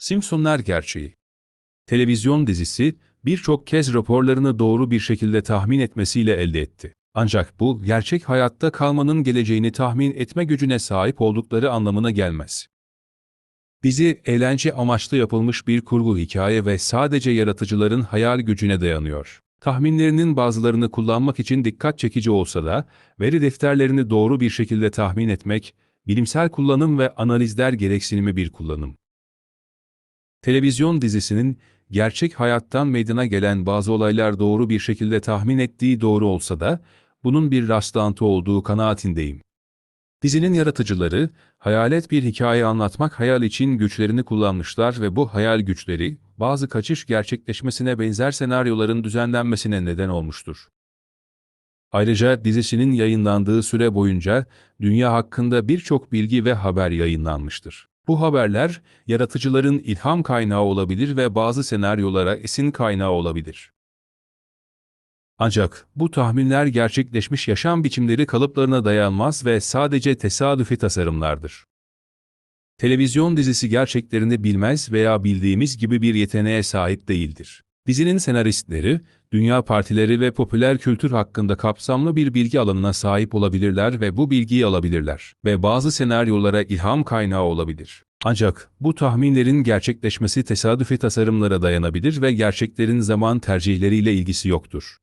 Simpsonlar gerçeği. Televizyon dizisi birçok kez raporlarını doğru bir şekilde tahmin etmesiyle elde etti. Ancak bu gerçek hayatta kalmanın geleceğini tahmin etme gücüne sahip oldukları anlamına gelmez. Dizi eğlence amaçlı yapılmış bir kurgu hikaye ve sadece yaratıcıların hayal gücüne dayanıyor. Tahminlerinin bazılarını kullanmak için dikkat çekici olsa da, veri defterlerini doğru bir şekilde tahmin etmek, bilimsel kullanım ve analizler gereksinimi bir kullanım. Televizyon dizisinin gerçek hayattan meydana gelen bazı olaylar doğru bir şekilde tahmin ettiği doğru olsa da, bunun bir rastlantı olduğu kanaatindeyim. Dizinin yaratıcıları, hayalet bir hikaye anlatmak hayal için güçlerini kullanmışlar ve bu hayal güçleri, bazı kaçış gerçekleşmesine benzer senaryoların düzenlenmesine neden olmuştur. Ayrıca dizisinin yayınlandığı süre boyunca dünya hakkında birçok bilgi ve haber yayınlanmıştır. Bu haberler, yaratıcıların ilham kaynağı olabilir ve bazı senaryolara esin kaynağı olabilir. Ancak bu tahminler gerçekleşmiş yaşam biçimleri kalıplarına dayanmaz ve sadece tesadüfi tasarımlardır. Televizyon dizisi gerçeklerini bilmez veya bildiğimiz gibi bir yeteneğe sahip değildir. Dizinin senaristleri, dünya partileri ve popüler kültür hakkında kapsamlı bir bilgi alanına sahip olabilirler ve bu bilgiyi alabilirler ve bazı senaryolara ilham kaynağı olabilir. Ancak bu tahminlerin gerçekleşmesi tesadüfi tasarımlara dayanabilir ve gerçeklerin zaman tercihleriyle ilgisi yoktur.